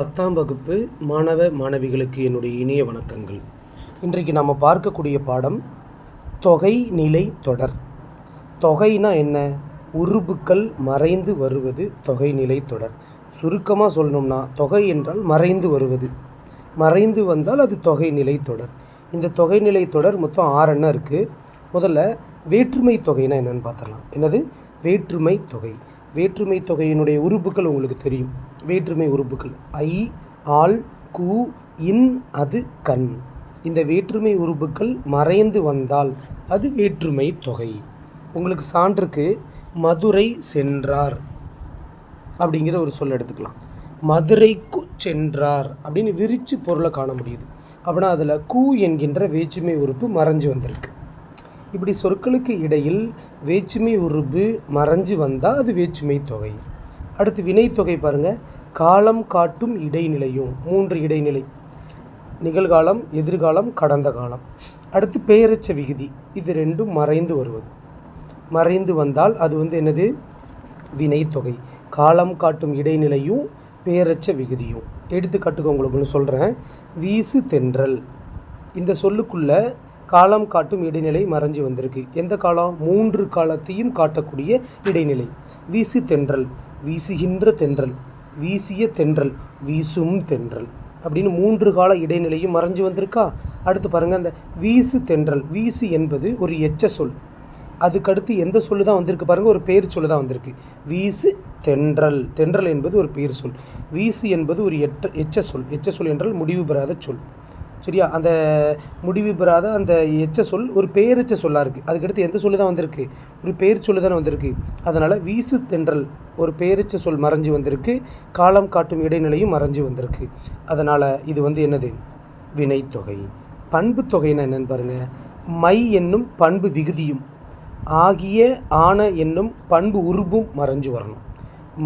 பத்தாம் வகுப்பு மாணவ மாணவிகளுக்கு என்னுடைய இனிய வணக்கங்கள். இன்றைக்கு நம்ம பார்க்கக்கூடிய பாடம் தொகை நிலை தொடர். தொகைனா என்ன? உறுப்புக்கள் மறைந்து வருவது தொகை நிலை தொடர். சுருக்கமாக சொல்லணும்னா தொகை என்றால் மறைந்து வருவது. மறைந்து வந்தால் அது தொகை நிலை தொடர். இந்த தொகை நிலை தொடர் மொத்தம் ஆறு இருக்குது முதல்ல வேற்றுமை தொகைனா என்னென்னு பார்த்துடலாம். என்னது? வேற்றுமை தொகை. வேற்றுமை தொகையினுடைய உறுப்புகள் உங்களுக்கு தெரியும். வேற்றுமை உறுப்புகள். ஐ ஆள் கு இன் அது கண். இந்த வேற்றுமை உறுப்புகள் மறைந்து வந்தால் அது வேற்றுமை தொகை. உங்களுக்கு சான்றுக்கு மதுரை சென்றார். அப்படிங்கிற ஒரு சொல் எடுத்துக்கலாம். மதுரைக்கு சென்றார் அப்படின்னு விரித்து பொருளை காண முடியுது. அப்படின்னா அதில் கு என்கின்ற வேற்றுமை உறுப்பு மறைஞ்சு வந்திருக்கு. இப்படி சொற்களுக்கு இடையில் வேற்றுமை உருபு மறைஞ்சு வந்தால் அது வேற்றுமை தொகை. அடுத்து வினைத்தொகை பாருங்கள் காலம் காட்டும் இடைநிலையும் மூன்று இடைநிலை. நிகழ்காலம் எதிர்காலம் கடந்த காலம். அடுத்து பெயரச்ச விகுதி இது ரெண்டும் மறைந்து வருவது. மறைந்து வந்தால் அது வந்து என்னது? வினைத்தொகை காலம் காட்டும் இடைநிலையும் பெயரச்ச விகுதியும். எடுத்துக்காட்டுக்கு உங்களுக்கு சொல்கிறேன் வீசு தென்றல். இந்த சொல்லுக்குள்ள காலம் காட்டும் இடைநிலை மறைஞ்சு வந்திருக்கு. எந்த காலம்? மூன்று காலத்தையும் காட்டக்கூடிய இடைநிலை. வீசு தென்றல் வீசுகின்ற தென்றல் வீசிய தென்றல் வீசும் தென்றல் அப்படின்னு மூன்று கால இடைநிலையும் மறைஞ்சு வந்திருக்கா? அடுத்து பாருங்கள் அந்த வீசு தென்றல் வீசு என்பது ஒரு எச்ச சொல். அதுக்கடுத்து எந்த சொல்லு தான் வந்திருக்கு பாருங்கள் ஒரு பேர் சொல்லு தான் வந்திருக்கு. வீசு தென்றல் தென்றல் என்பது ஒரு பேர் சொல். வீசு என்பது ஒரு எட்ட எச்ச சொல். எச்ச சொல் என்றால் முடிவு பெறாத சொல். சரியா? அந்த முடிவு பெறாத அந்த எச்ச சொல் ஒரு பெயரெச்ச சொல்லாக இருக்குது அதுக்கடுத்து எந்த சொல்லு தான் வந்திருக்கு? ஒரு பெயர் சொல்லு தானே வந்திருக்கு. அதனால் வீசு தென்றல் ஒரு பெயரெச்ச சொல் மறைஞ்சு வந்திருக்கு. காலம் காட்டும் இடைநிலையும் மறைஞ்சு வந்திருக்கு. அதனால் இது வந்து என்னது? வினைத்தொகை. பண்பு தொகைன்னா என்னென்னு பாருங்கள் மை என்னும் பண்பு விகுதியும் ஆகிய ஆன என்னும் பண்பு உருபும் மறைஞ்சு வரணும்.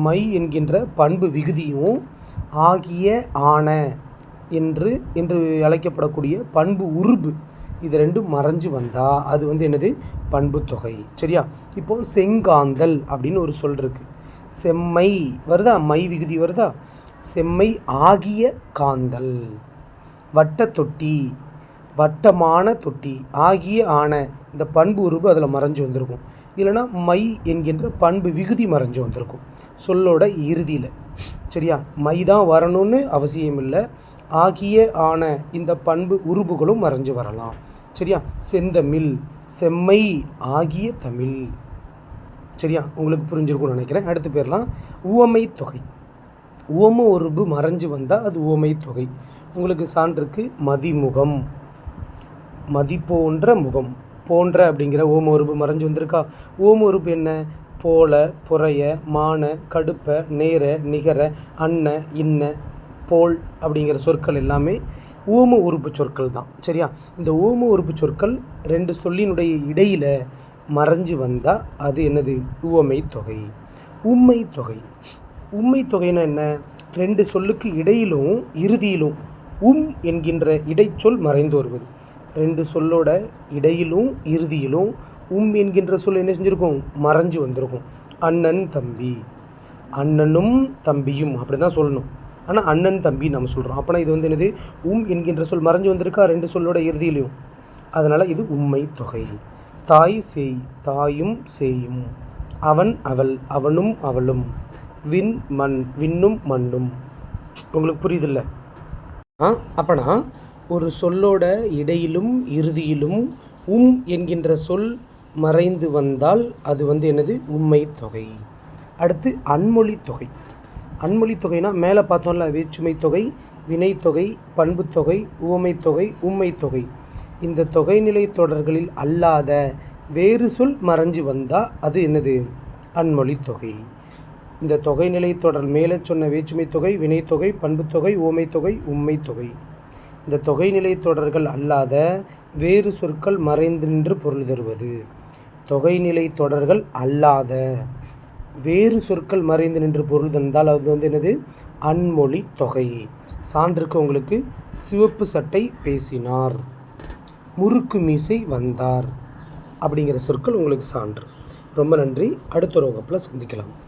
மை என்கின்ற பண்பு விகுதியும் ஆகிய ஆன என்று என்று அழைக்கப்படக்கூடிய பண்பு உருபு. இது ரெண்டும் மறைஞ்சு வந்தால் அது வந்து என்னது? பண்பு தொகை. சரியா? இப்போ செங்காந்தல் அப்படின்னு ஒரு சொல் இருக்கு. செம்மை வருதா? மை விகுதி வருதா? செம்மை ஆகிய காந்தல். வட்ட தொட்டி வட்டமான தொட்டி ஆகிய ஆன இந்த பண்பு உருபு அதில் மறைஞ்சு வந்திருக்கும். இல்லைனா மை என்கின்ற பண்பு விகுதி மறைஞ்சு வந்திருக்கும். சொல்லோட இறுதியில். சரியா? மை தான் வரணும்னு அவசியம் இல்லை ஆகிய ஆன இந்த பண்பு உருபுகளும் மறைஞ்சு வரலாம். சரியா? செந்தமிழ் செம்மை ஆகிய தமிழ். சரியா? உங்களுக்கு புரிஞ்சிருக்கும்னு நினைக்கிறேன். அடுத்து பேர்லாம் உவமை தொகை. உவம உருபு மறைஞ்சு வந்தால் அது உவமை தொகை. உங்களுக்கு சான்றுக்கு மதிமுகம். மதி போன்ற முகம். போன்ற அப்படிங்கிற ஓம உறுப்பு மறைஞ்சு வந்திருக்கா? ஓம உறுப்பு என்ன? போல புறைய மான கடுப்ப நேர நிகர அன்ன இன்ன போல் அப்படிங்கிற சொற்கள் எல்லாமே ஓம உறுப்பு சொற்கள் தான் சரியா? இந்த ஓம உறுப்பு சொற்கள் ரெண்டு சொல்லினுடைய இடையில் மறைஞ்சு வந்தால் அது என்னது? உவமை தொகை. உண்மை தொகை. உண்மை தொகைன்னா என்ன? ரெண்டு சொல்லுக்கு இடையிலும் இறுதியிலும் உம் என்கின்ற இடைச்சொல் மறைந்து வருவது. ரெண்டு சொல்லோட இடையிலும் இறுதியிலும் உம் என்கின்ற சொல் என்ன செஞ்சுருக்கும்? மறைஞ்சு வந்திருக்கும். அண்ணன் தம்பி. அண்ணனும் தம்பியும் அப்படி தான் சொல்லணும். ஆனால் அண்ணன் தம்பி நம்ம சொல்கிறோம் அப்போனா இது வந்து என்னது? உம் என்கின்ற சொல் மறைஞ்சு வந்திருக்கா? ரெண்டு சொல்லோட இறுதியிலையும். அதனால் இது உண்மை தொகை. தாய் செய் தாயும் செய்யும் அவன் அவள் அவனும் அவளும். விண் மண் விண்ணும் மண்ணும். உங்களுக்கு புரியுதில்ல? ஆ அப்போனா ஒரு சொல்லோட இடையிலும் இறுதியிலும் உம் என்கின்ற சொல் மறைந்து வந்தால் அது வந்து என்னது? உண்மை தொகை. அடுத்து அன்மொழி தொகை. அன்மொழி தொகைனா மேலே பார்த்தோம்ல வேற்றுமை தொகை வினைத்தொகை பண்புத்தொகை உவமைத்தொகை தொகை உண்மை தொகை இந்த தொகைநிலை தொடர்களில் அல்லாத வேறு சொல் மறைஞ்சு வந்தால் அது என்னது? அன்மொழி தொகை. இந்த தொகைநிலை தொடர் மேலே சொன்ன வேற்றுமை தொகை வினைத்தொகை பண்புத்தொகை உவமை தொகை தொகை இந்த தொகைநிலை தொடர்கள் அல்லாத வேறு சொற்கள் மறைந்து நின்று பொருள் தருவது. தொகைநிலை தொடர்கள் அல்லாத வேறு சொற்கள் மறைந்து நின்று பொருள் தந்தால் அது வந்து என்னது? அன்மொழி தொகை. சான்றுக்கு உங்களுக்கு சிவப்பு சட்டை பேசினார். முறுக்கு மீசை வந்தார். அப்படிங்கிற சொற்கள் உங்களுக்கு சான்று. ரொம்ப நன்றி. அடுத்த ஒரு வகுப்பில் சந்திக்கலாம்.